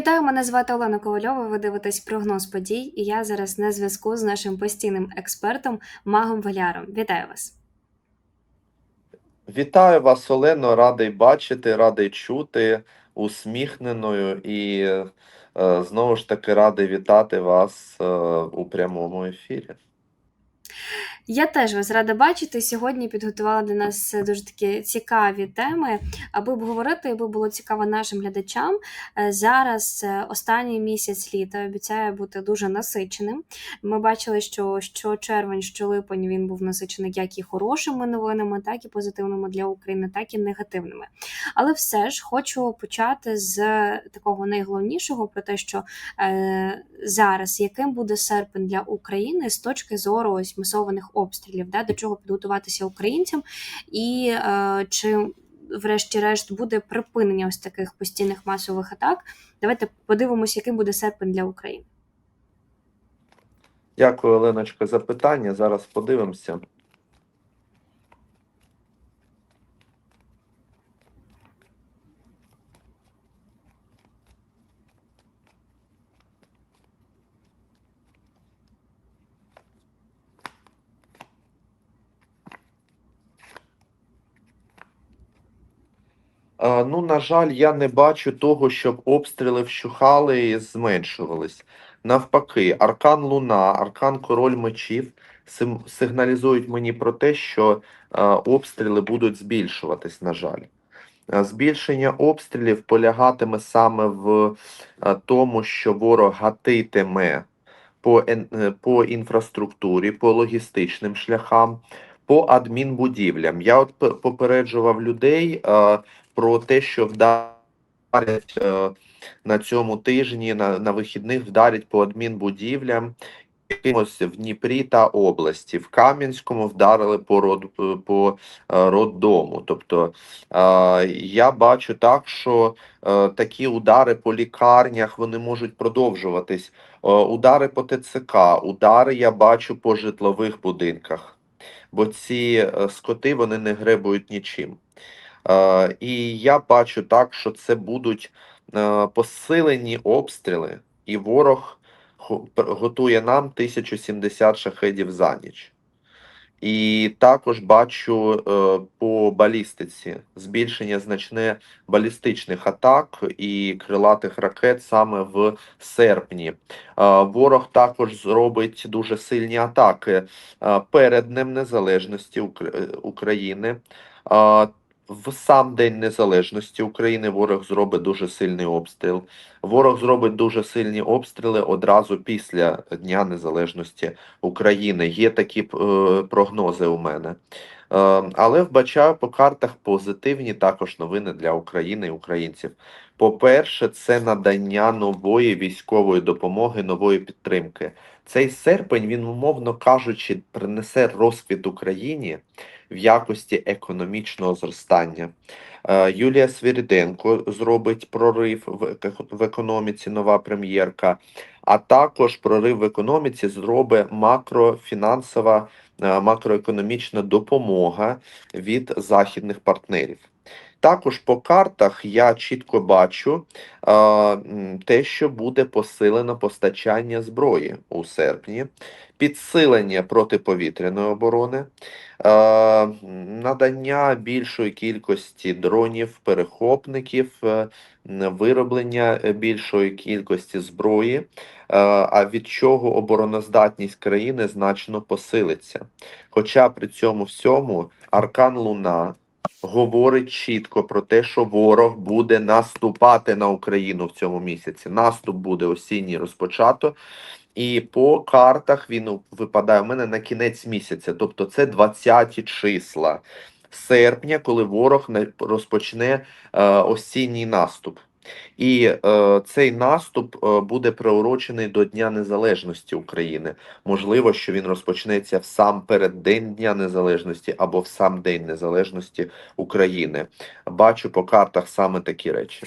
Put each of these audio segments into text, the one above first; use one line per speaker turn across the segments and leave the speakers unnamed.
Вітаю, мене звати Олена Ковальова. Ви дивитесь прогноз подій, і я зараз на зв'язку з нашим постійним експертом Магом Валяром. Вітаю вас.
Вітаю вас, Олено, радий бачити, радий чути, усміхненою і е, знову ж таки радий вітати вас е, у прямому ефірі.
Я теж вас рада бачити. Сьогодні підготувала для нас дуже такі цікаві теми, аби обговорити, аби було цікаво нашим глядачам. Е, Зараз е, останній місяць літа обіцяє бути дуже насиченим. Ми бачили, що що червень, що липень він був насичений як і хорошими новинами, так і позитивними для України, так і негативними. Але все ж хочу почати з такого найголовнішого про те, що е, зараз яким буде серпень для України з точки зору ось масованих обстрілів, да, до чого підготуватися українцям, і е, чи, врешті-решт, буде припинення ось таких постійних масових атак. Давайте подивимося, яким буде серпень для України.
Дякую, Оленочка, за питання. Зараз подивимося. Ну, на жаль, я не бачу того, щоб обстріли вщухали і зменшувались. Навпаки, аркан Луна, аркан Король мечів сигналізують мені про те, що обстріли будуть збільшуватись, на жаль. Збільшення обстрілів полягатиме саме в тому, що ворог гатитиме по, по інфраструктурі, по логістичним шляхам, по адмінбудівлям. Я от попереджував людей про те, що вдарять е, на цьому тижні, на, на вихідних вдарять по адмінбудівлям. Якимось в Дніпрі та області, в Кам'янському вдарили по род по е, роддому. Тобто е, я бачу так, що такі удари по лікарнях вони можуть продовжуватись. Удари по ТЦК, удари я бачу по житлових будинках, бо ці скоти вони не гребують нічим. Е, і я бачу так, що це будуть е, посилені обстріли, і ворог готує нам 1070 шахедів за ніч. І також бачу е, по балістиці збільшення значне балістичних атак і крилатих ракет саме в серпні. Ворог також зробить дуже сильні атаки перед Днем Незалежності Укра- України. В сам День Незалежності України ворог зробить дуже сильний обстріл. Ворог зробить дуже сильні обстріли одразу після Дня Незалежності України. Є такі е, прогнози у мене. Е, але вбачаю по картах позитивні також новини для України і українців. По-перше, це надання нової військової допомоги, нової підтримки. Цей серпень, він, умовно кажучи, принесе розквіт Україні в якості економічного зростання. Е, Юлія Свіріденко зробить прорив в економіці, нова прем'єрка, а також прорив в економіці зробить макрофінансова, е, макроекономічна допомога від західних партнерів. Також по картах я чітко бачу е, те, що буде посилено постачання зброї у серпні, підсилення протиповітряної оборони, е, надання більшої кількості дронів, перехопників, е, вироблення більшої кількості зброї, а від чого обороноздатність країни значно посилиться. Хоча при цьому всьому аркан Луна говорить чітко про те, що ворог буде наступати на Україну в цьому місяці. Наступ буде осінній розпочато. І по картах він випадає у мене на кінець місяця, тобто це 20 числа серпня, коли ворог розпочне е, осінній наступ. І е, цей наступ е, буде приурочений до Дня Незалежності України. Можливо, що він розпочнеться в сам переддень Дня Незалежності або в сам День Незалежності України. Бачу по картах саме такі речі.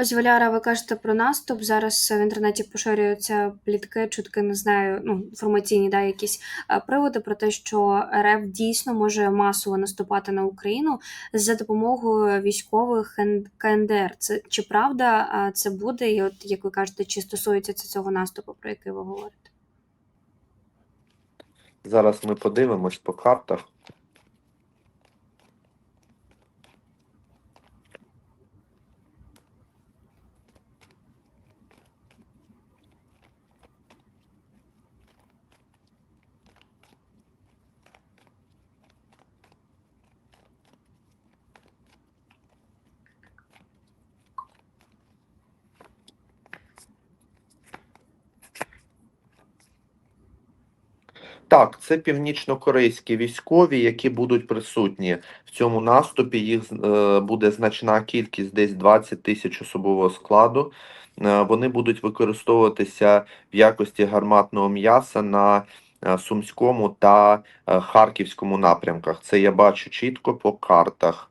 Ось Валяра, ви кажете про наступ. Зараз в інтернеті поширюються плітки, чутки, не знаю, ну інформаційні да, якісь е, приводи про те, що РФ дійсно може масово наступати на Україну за допомогою військових КНДР. Це чи правда е, це буде? І от як ви кажете, чи стосується це цього наступу, про який ви говорите?
Зараз ми подивимось по картах. Так, це північнокорейські військові, які будуть присутні в цьому наступі. Їх е, буде значна кількість, десь 20 тисяч особового складу. Е, вони будуть використовуватися в якості гарматного м'яса на е, Сумському та Харківському напрямках. Це я бачу чітко по картах.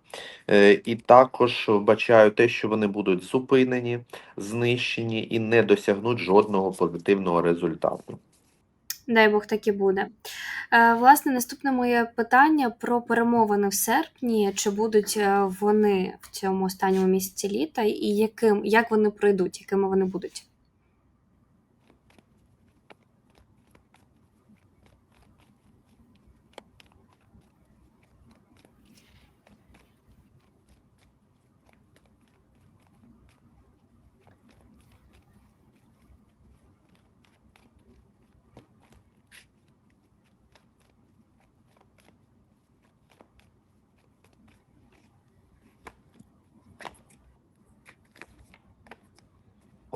І також вбачаю те, що вони будуть зупинені, знищені і не досягнуть жодного позитивного результату.
Дай Бог так і буде. Е, власне, наступне моє питання про перемовини в серпні. Чи будуть е, вони в цьому останньому місяці літа, і яким як вони пройдуть, якими вони будуть?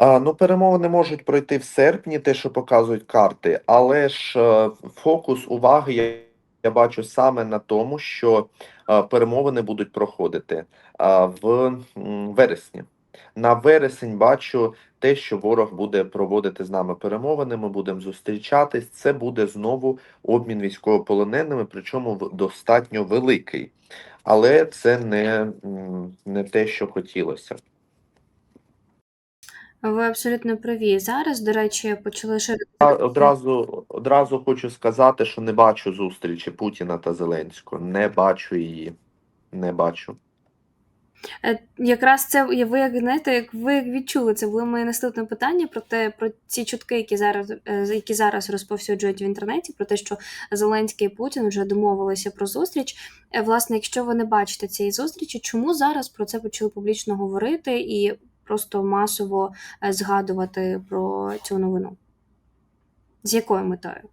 А, ну, перемовини можуть пройти в серпні, те, що показують карти, але ж е, фокус уваги я, я бачу саме на тому, що е, перемовини будуть проходити в вересні. На вересень бачу те, що ворог буде проводити з нами перемовини. Ми будемо зустрічатись. Це буде знову обмін військовополоненими, причому достатньо великий. Але це не, не те, що хотілося.
Ви абсолютно праві. Зараз, до речі, почали ширити.
Я одразу, одразу хочу сказати, що не бачу зустрічі Путіна та Зеленського. Не бачу її. Не бачу.
Е, Якраз це ви як знаєте, як ви відчули, це було моє наступне питання про те, про ці чутки, які зараз е, які зараз розповсюджують в інтернеті, про те, що Зеленський і Путін вже домовилися про зустріч. Е, Власне, якщо ви не бачите цієї зустрічі, чому зараз про це почали публічно говорити і просто масово е, згадувати про цю новину? З якою метою?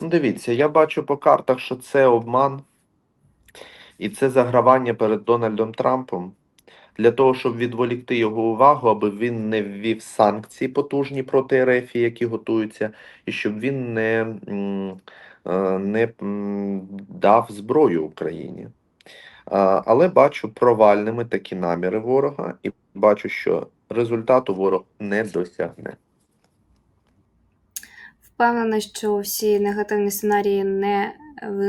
Дивіться, я бачу по картах, що це обман і це загравання перед Дональдом Трампом для того, щоб відволікти його увагу, аби він не ввів санкції потужні проти РФ, які готуються, і щоб він не, е, не дав зброю Україні. Але бачу провальними такі наміри ворога, і бачу, що результату ворог не досягне.
Впевнена, що всі негативні сценарії не,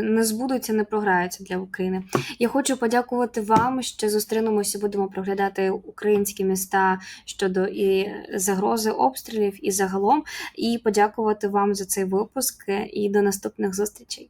не збудуться, не програються для України. Я хочу подякувати вам, що зустрінемося, будемо проглядати українські міста щодо і загрози обстрілів, і загалом, і подякувати вам за цей випуск. І до наступних зустрічей.